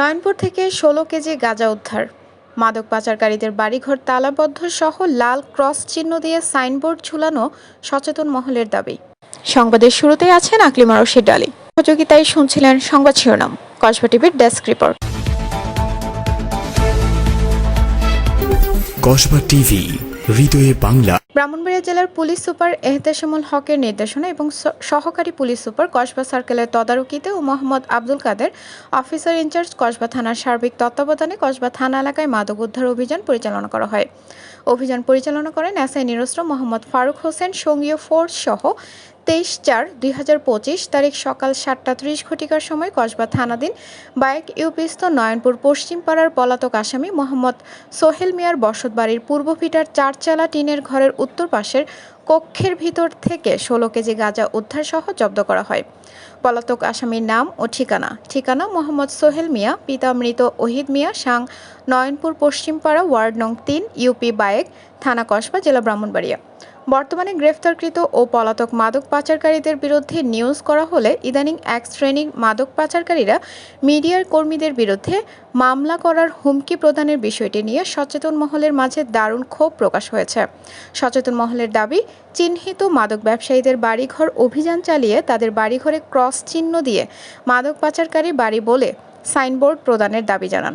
নয়নপুর থেকে ষোলো কেজি গাঁজা উদ্ধার। মাদক পাচারকারীদের বাড়িঘর তালাবদ্ধ সহ লাল ক্রস চিহ্ন দিয়ে সাইনবোর্ড ঝুলানো সচেতন মহলের দাবি। সংবাদের শুরুতেই আছেন আকলিমা রশিদ ডালি সহযোগিতায় শুনছিলেন সংবাদ শিরোনাম, কসবা টিভির ডেস্ক রিপোর্ট। কসবা টিভি হৃদয়ে বাংলা। ব্রাহ্মণবাড়িয়া জেলার পুলিশ সুপার এহতেশামুল হকের নির্দেশনা এবং সহকারী পুলিশ সুপার কসবা সার্কেলের তদারকিতে ও Mohammad Abdul Kader officer in charge Kasba থানার সার্বিক তত্ত্বাবধানে কসবা থানা এলাকায় মাদক উদ্ধার অভিযান পরিচালনা করা হয়। অভিযান পরিচালনা করেন এসআই নিরস্ত্র মোহাম্মদ ফারুক হোসেন। সঙ্গীয় ফোর্স সহ তেইশ চার দুই তারিখ সকাল সাতটা ত্রিশ ঘটিকার সময় কসবা থানাধীন বাইক ইউপিস্থ নয়নপুর পশ্চিম পাড়ার পলাতক আসামি মোহাম্মদ সোহেল মিয়ার বসতবাড়ির পূর্ব পিটার চারচালা টিনের ঘরের উত্তর পাশের কক্ষের ভিতর থেকে ষোলো কেজি গাঁজা উদ্ধারসহ জব্দ করা হয়। পলাতক আসামির নাম ও ঠিকানা। ঠিকানা মোহাম্মদ সোহেল মিয়া, পিতা মৃত ওহিদ মিয়া, সাং নয়নপুর পশ্চিমপাড়া, ওয়ার্ড নং তিন, ইউপি বায়েক, থানা কসবা, জেলা ব্রাহ্মণবাড়িয়া। বর্তমানে গ্রেফতারকৃত ও পলাতক মাদক পাচারকারীদের বিরুদ্ধে নিউজ করা হলে ইদানিং এক শ্রেণির মাদক পাচারকারীরা মিডিয়ার কর্মীদের বিরুদ্ধে মামলা করার হুমকি প্রদানের বিষয়টি নিয়ে সচেতন মহলের মাঝে দারুণ ক্ষোভ প্রকাশ হয়েছে। সচেতন মহলের দাবি, চিহ্নিত মাদক ব্যবসায়ীদের বাড়িঘর অভিযান চালিয়ে তাদের বাড়িঘরে ক্রস চিহ্ন দিয়ে মাদক পাচারকারী বাড়ি বলে সাইনবোর্ড প্রদানের দাবি জানান।